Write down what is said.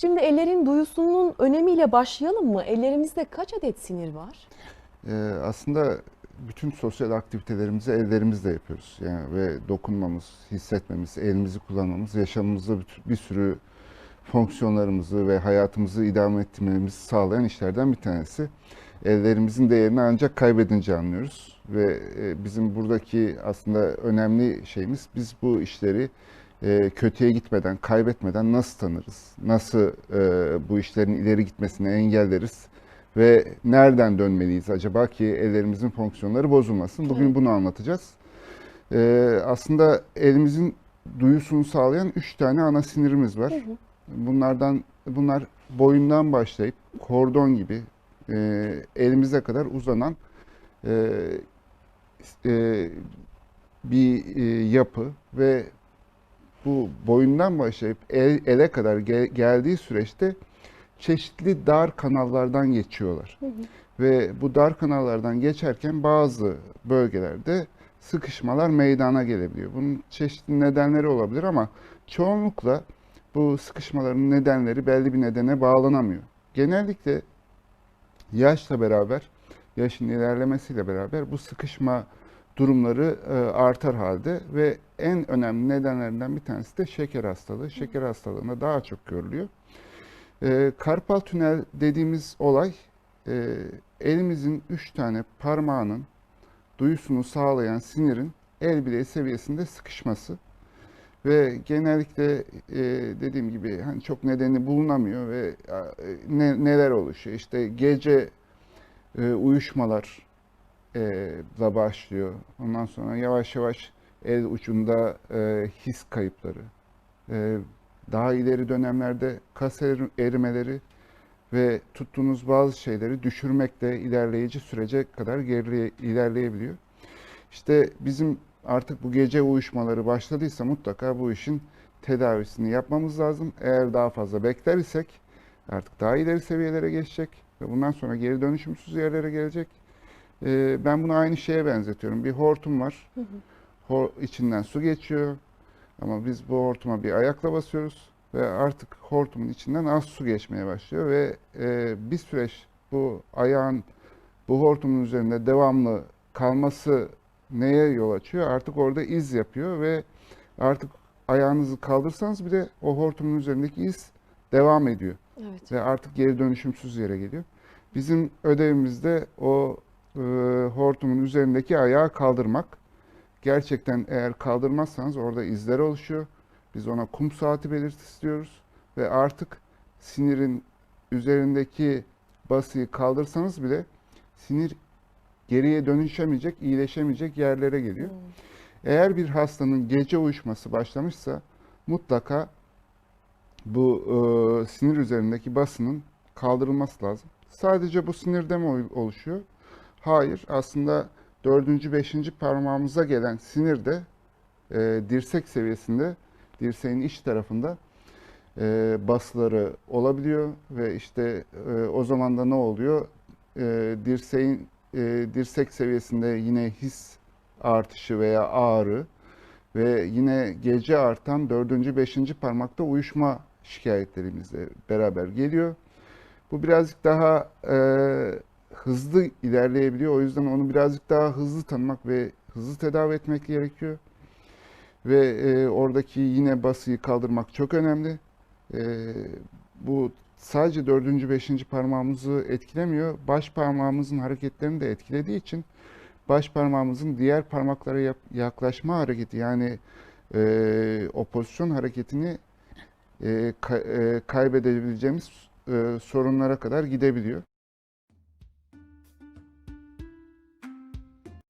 Şimdi ellerin duyusunun önemiyle başlayalım mı? Ellerimizde kaç adet sinir var? Ee, aslında bütün sosyal aktivitelerimizi ellerimizle yapıyoruz. Yani ve dokunmamız, hissetmemiz, elimizi kullanmamız, yaşamımızda bir, bir sürü fonksiyonlarımızı ve hayatımızı idame ettirmemizi sağlayan işlerden bir tanesi. Ellerimizin değerini ancak kaybedince anlıyoruz ve e, bizim buradaki aslında önemli şeyimiz biz bu işleri e, kötüye gitmeden, kaybetmeden nasıl tanırız? Nasıl e, bu işlerin ileri gitmesini engelleriz? Ve nereden dönmeliyiz acaba ki ellerimizin fonksiyonları bozulmasın? Bugün Evet. bunu anlatacağız. E, aslında elimizin duyusunu sağlayan üç tane ana sinirimiz var. Hı hı. Bunlardan bunlar boyundan başlayıp kordon gibi e, elimize kadar uzanan e, e, bir e, yapı ve bu boyundan başlayıp el- ele kadar gel- geldiği süreçte çeşitli dar kanallardan geçiyorlar. Hı hı. Ve bu dar kanallardan geçerken bazı bölgelerde sıkışmalar meydana gelebiliyor. Bunun çeşitli nedenleri olabilir ama çoğunlukla bu sıkışmaların nedenleri belli bir nedene bağlanamıyor. Genellikle yaşla beraber, yaşın ilerlemesiyle beraber bu sıkışma durumları e, artar halde ve en önemli nedenlerinden bir tanesi de şeker hastalığı. Şeker hastalığında daha çok görülüyor. E, karpal tünel dediğimiz olay e, elimizin üç tane parmağının duyusunu sağlayan sinirin el bileği seviyesinde sıkışması ve genellikle e, dediğim gibi hani çok nedeni bulunamıyor ve e, ne, neler oluşuyor? İşte gece e, uyuşmalar e, başlıyor. Ondan sonra yavaş yavaş el ucunda e, his kayıpları, e, daha ileri dönemlerde kas eri- erimeleri ve tuttuğunuz bazı şeyleri düşürmekle ilerleyici sürece kadar geri ilerleyebiliyor. İşte bizim artık bu gece uyuşmaları başladıysa mutlaka bu işin tedavisini yapmamız lazım. Eğer daha fazla bekler isek artık daha ileri seviyelere geçecek ve bundan sonra geri dönüşümsüz yerlere gelecek. Ee, ben bunu aynı şeye benzetiyorum. Bir hortum var. Hı hı. Hor, içinden su geçiyor. Ama biz bu hortuma bir ayakla basıyoruz ve artık hortumun içinden az su geçmeye başlıyor ve e, bir süreç bu ayağın bu hortumun üzerinde devamlı kalması neye yol açıyor? Artık orada iz yapıyor ve artık ayağınızı kaldırsanız bile o hortumun üzerindeki iz devam ediyor Evet. ve artık geri dönüşümsüz yere geliyor. Bizim ödevimiz de o e, hortumun üzerindeki ayağı kaldırmak. Gerçekten eğer kaldırmazsanız orada izler oluşuyor. Biz ona kum saati belirtisi diyoruz ve artık sinirin üzerindeki basıyı kaldırsanız bile sinir geriye dönüşemeyecek, iyileşemeyecek yerlere geliyor. Eğer bir hastanın gece uyuşması başlamışsa mutlaka bu e, sinir üzerindeki basının kaldırılması lazım. Sadece bu sinirde mi ol- oluşuyor? Hayır. Aslında dördüncü, beşinci parmağımıza gelen sinir de e, dirsek seviyesinde, dirseğin iç tarafında e, basları olabiliyor ve işte e, o zaman da ne oluyor? E, dirseğin e, dirsek seviyesinde yine his artışı veya ağrı ve yine gece artan dördüncü, beşinci parmakta uyuşma şikayetlerimizle beraber geliyor. Bu birazcık daha e, hızlı ilerleyebiliyor. O yüzden onu birazcık daha hızlı tanımak ve hızlı tedavi etmek gerekiyor. Ve e, oradaki yine basıyı kaldırmak çok önemli. E, bu sadece dördüncü, beşinci parmağımızı etkilemiyor. Baş parmağımızın hareketlerini de etkilediği için baş parmağımızın diğer parmaklara yap- yaklaşma hareketi yani e, o pozisyon hareketini e, e, kaybedebileceğimiz e, sorunlara kadar gidebiliyor.